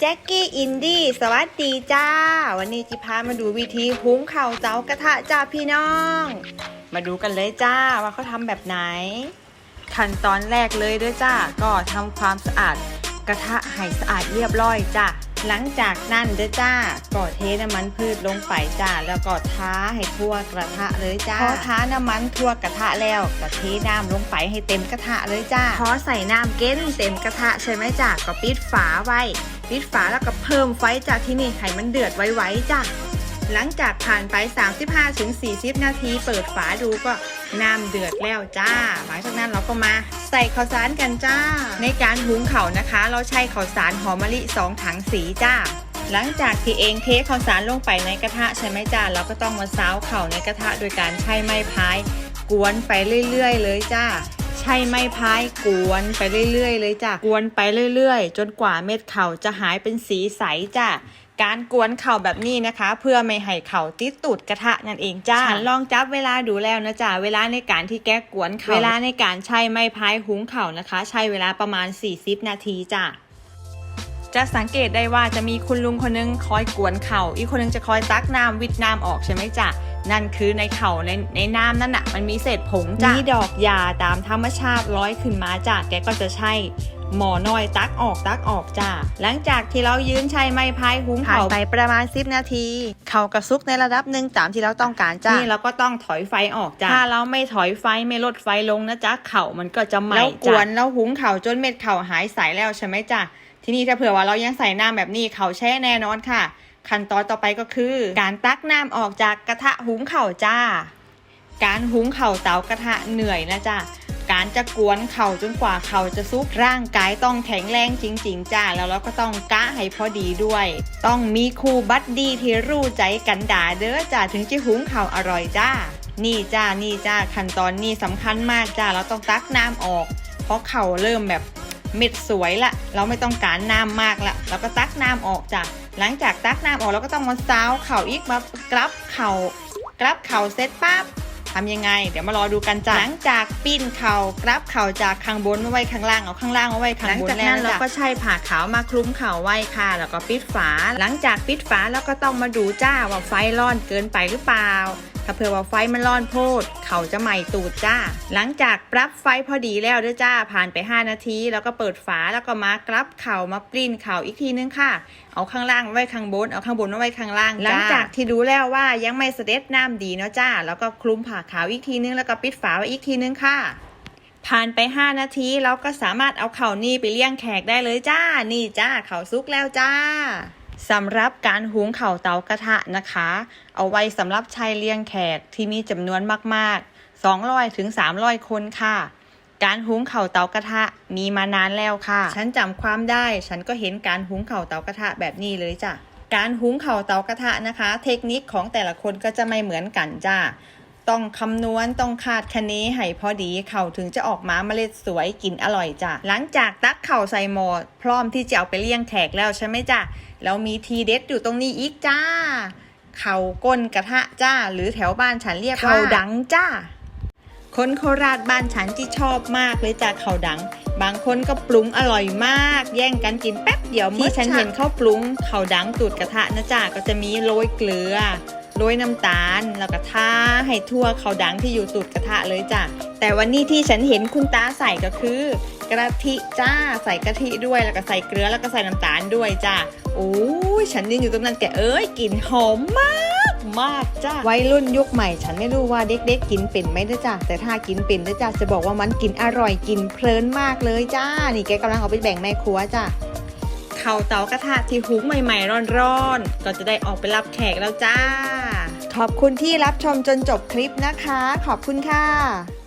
แจ็คกี้อินดี้สวัสดีจ้า วันนี้จิพามาดูวิธีหุงข้าวเจ้ากระทะจ้าพี่น้อง มาดูกันเลยจ้าว่าเขาทำแบบไหน ขั้นตอนแรกเลยด้วยจ้าก็ทำความสะอาดกระทะให้สะอาดเรียบร้อยจ้าหลังจากนั้นเด้อจ้าก็เทน้ำมันพืชลงไปจ้าแล้วก็ท้าให้ทั่วกระทะเลยจ้าพอท้าน้ำมันทั่วกระทะแล้วก็เทน้ำลงไปให้เต็มกระทะเลยจ้าพอใส่น้ำเก้นเต็มกระทะใช่ไหมจ้าก็ปิดฝาไว้ ปิดฝาแล้วก็เพิ่มไฟจากที่นี่ให้มันเดือดไวๆจ้ะ หลังจากผ่านไป 35-40 นาที เปิดฝาดูก็น้ำเดือดแล้วจ้า หลังจากนั้นเราก็มาใส่ข้าวสารกันจ้า ในการหุงเข้านะคะ เราใช้ข้าวสารหอมมะลิ 2 ถังสีจ้า หลังจากที่เองเทข้าวสารลงไปในกระทะใช่ไหมจ้าเราก็ต้องมาซาวเข่าในกระทะโดยการใช้ไม้พาย กวนไปเรื่อย ๆ เลยจ้า ใช้ไม้พายกวนไปเรื่อยๆ เลยจ้ะกวนไปเรื่อยๆ จนกว่าเม็ดเข่าจะหายเป็นสีใสจ้ะการกวนเข่าแบบนี้นะคะ เพื่อไม่ให้เข่าติดตูดกระทะนั่นเองจ้าฉันลองจับเวลาดูแล้วนะจ๊ะเวลาในการที่แกกวนเข่าเวลาในการใช้ไม้พายหุงเข่านะคะ ใช้เวลาประมาณ 40 นาทีจ้ะจะสังเกตได้ว่าจะมีคุณลุงคนนึงคอยกวนเข่าอีกคนนึงจะคอยตักน้ำวิดน้ำออกใช่ไหมจ๊ะ นั่นคือในเข่าในในน้ำนั่นน่ะมันมีเศษผงจ้ะมีดอกยาตามธรรมชาติร้อยขึ้นมาจ้ะแกก็จะใช่หมอน้อยตักออกตักออกจ้ะหลังจากที่เรายืนใช้ไม้พายหุงเข่าไปประมาณ 10 นาที เข่ากระซุกในระดับหนึ่งตามที่เราต้องการจ้ะนี่เราก็ต้องถอยไฟออกจ้ะถ้าเราไม่ถอยไฟไม่ลดไฟลงนะจ๊ะ เข่ามันก็จะไหม้แล้วกวนแล้วหุงเข่าจนเม็ดเข่าหายใสแล้วใช่ไหมจ้ะ ทีนี้ถ้าเผื่อว่าเรายังใส่น้ำแบบนี้เขาแช่แน่นอนค่ะ ขั้นตอนต่อไปก็คือ การตักน้ำออกจากกระทะหุงเข่าจ้า การหุงเข่าเตากระทะเหนื่อยนะจ้าการจะกวนเข่าจนกว่าเข่าจะซุกร่างกายต้องแข็งแรงจริง ๆ จ้าแล้วเราก็ต้องกะให้พอดีด้วย ต้องมีครูบัดดี้ที่รู้ใจกันด่าเด้อจ้าถึงจะหุงเข่าอร่อยจ้า นี่จ้านี่จ้าขั้นตอนนี้สำคัญมากจ้าเราต้องตักน้ำออก เพราะเข่าเริ่มแบบ เม็ดสวยละ เราไม่ต้องการน้ำมากละเราก็ตักน้ำออกจ้ะหลังจากตักน้ำออกเราก็ต้องมาซาวเข่าอีกมากรับเข่ากรับเข่าเสร็จปั๊บทำยังไง เดี๋ยวมารอดูกันจ้ะหลังจากปิ้นเข่ากรับเข่าจากข้างบนมาไว้ข้างล่างเอาข้างล่างมาไว้ข้างบนหลังจากนั้นเราก็ใช้ผ้าขาวมาคลุมเข่าไว้ค่ะ แล้วก็ปิดฝา หลังจากปิดฝาแล้วก็ต้องมาดูจ้าว่าไฟร้อนเกินไปหรือเปล่า ถ้าเผื่อว่าไฟมันร้อนโพด เขาจะไหม้ตูดจ้า หลังจากปรับไฟพอดีแล้วเด้อจ้า ผ่านไป 5 นาที แล้วก็เปิดฝาแล้วก็มากรับเข่ามาปลิ้นเข่าอีกทีนึงค่ะ เอาข้างล่างไว้ข้างบน เอาข้างบนไว้ข้างล่าง หลังจากที่ดูแล้วว่ายังไม่เสด็จน้ำดีเนาะจ้า แล้วก็คลุมผ้าขาวอีกทีนึง แล้วก็ปิดฝาไว้อีกทีนึงค่ะผ่านไป 5 นาทีเราก็สามารถเอาเข่านี่ไปเลี้ยงแขกได้เลยจ้า นี่จ้าเข่าซุกแล้วจ้า สำหรับการหุงเข่าเตากระทะนะคะ เอาไว้สำหรับชายเลี้ยงแขกที่มีจำนวนมากๆ 200ถึง300 คนค่ะ การหุงเข่าเตากระทะมีมานานแล้วค่ะ ฉันจำความได้ ฉันก็เห็นการหุงเข่าเตากระทะแบบนี้เลยจ้ะ การหุงเข่าเตากระทะนะคะ เทคนิคของแต่ละคนก็จะไม่เหมือนกันจ้า ต้องคำนวณต้องคาดคะเนให้พอดีเข่าถึงจะออกมาเมล็ดสวยกินอร่อยจ้ะหลังจากตักเข่าใส่หมอดพร้อมที่จะเอาไปเลี้ยงแขกแล้วใช่ไหมจ้ะแล้วมีทีเด็ดอยู่ตรงนี้อีกจ้า เข่าก้นกระทะจ้า หรือแถวบ้านฉันเรียกว่าเข่าดังจ้าคนโคราชบ้านฉันที่ชอบมากเลยจ้ะเข่าดัง บางคนก็ปรุงอร่อยมาก แย่งกันกินแป๊บเดียวที่ฉันเห็นเขาปรุงเข่าดังตูดกระทะนะจ้าก็จะมีโรยเกลือ โรยน้ำตาลแล้วก็ท่าให้ทั่วเขาดังที่อยู่ตูดกระทะเลยจ้ะ แต่วันนี้ที่ฉันเห็นคุณตาใส่ก็คือกะทิจ้าใส่กะทิด้วยแล้วก็ใส่เกลือแล้วก็ใส่น้ำตาลด้วยจ้ะโอ้ยฉันยืนอยู่ตรงนั้นแกเอ้ยกลิ่นหอมมากมากจ้าวัยรุ่นยุคใหม่ ฉันไม่รู้ว่าเด็กๆกินเป็นไหมนะจ้ะแต่ถ้ากินเป็นนะจ้ะจะบอกว่ามันกินอร่อยกินเพลินมากเลยจ้า นี่แกกำลังเอาไปแบ่งแม่ครัวจ้ะ เข้าเตากระทะที่หุงใหม่ๆร้อนๆ ก็จะได้ออกไปรับแขกแล้วจ้า ขอบคุณที่รับชมจนจบคลิปนะคะ ขอบคุณค่ะ